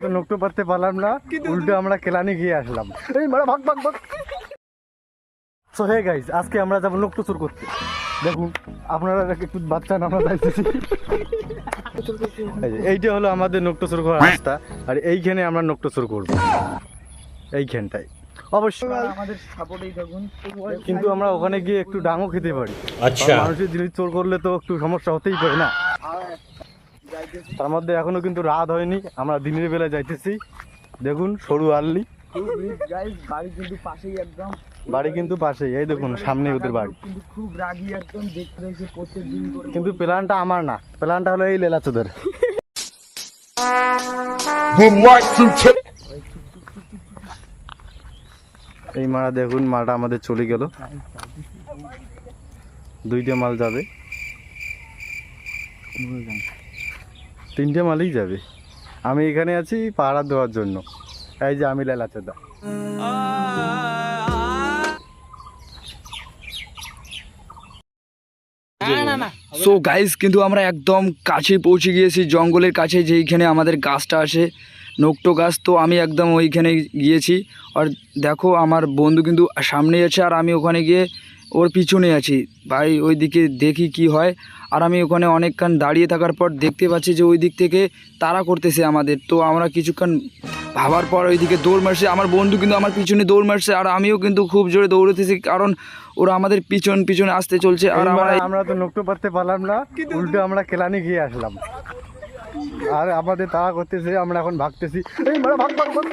নকটো পারতে পারলাম না উল্টো আমরা কেলানি গিয়ে আসলাম। এই মারা ভাগ ভাগ ভাগ। সো হে গাইজ আজকে আমরা যাব নোকটো চুর করতে। দেখুন আপনারা একটু বাচ্চা আমরা যাইতেছি। এইটা হলো আমাদের নকটো চুর করার রাস্তা আর এইখানে আমরা নকটো চুর করব। এইখানটায়। অবশ্যই। কিন্তু আমরা ওখানে গিয়ে একটু ডাঙ্গো খেতে পারি। আচ্ছা। মানুষের জিনিস চোর করলে তো একটু সমস্যা হতেই পারে না। তার মধ্যে এখনও কিন্তু রাত হয়নি, আমরা দিনের বেলা যাইতেছি। দেখুন, সরু আল্লি। বাড়ি কিন্তু পাশেই, এই দেখুন, সামনে ওদের বাড়ি। কিন্তু খুব প্ল্যানটা আমার না, প্ল্যানটা হলো এই লেলাচোদের। এই মারা দেখুন মালটা আমাদের চলে গেল। দুইটা মাল যাবে। তিনটে মালই যাবে। আমি এখানে আছি পাহারা দেওয়ার জন্য। এই যে আমি লেলাচোদা। সো গাইস কিন্তু আমরা একদম কাছে পৌঁছে গিয়েছি জঙ্গলের কাছে যেইখানে আমাদের গাছটা আছে নোকটো গাছ। তো আমি একদম ওইখানে গিয়েছি। আর দেখো আমার বন্ধু কিন্তু সামনে আছে আর আমি ওখানে গিয়ে ওর পিছনে আছি। ভাই ওই দিকে দেখি কি হয়। আর আমি ওখানে অনেকক্ষণ দাঁড়িয়ে থাকার পর দেখতে পাচ্ছি যে ওই দিক থেকে তারা করতেছে আমাদের। তো আমরা কিছুক্ষণ ভাবার পর ওইদিকে দৌড় মারছে। আমার বন্ধু কিন্তু আমার পিছনে দৌড় মারছে আর আমিও কিন্তু খুব জোরে দৌড়তেছি কারণ ওরা আমাদের পিছন পিছনে আসতে চলছে আর আমরা আমরা তো নকটো পারতে পারলাম না উল্টো আমরা কেলানি গিয়ে আসলাম। আর আমাদের তাড়া করতেছে আমরা এখন ভাগতেছি। এই ভাগ ভাগ।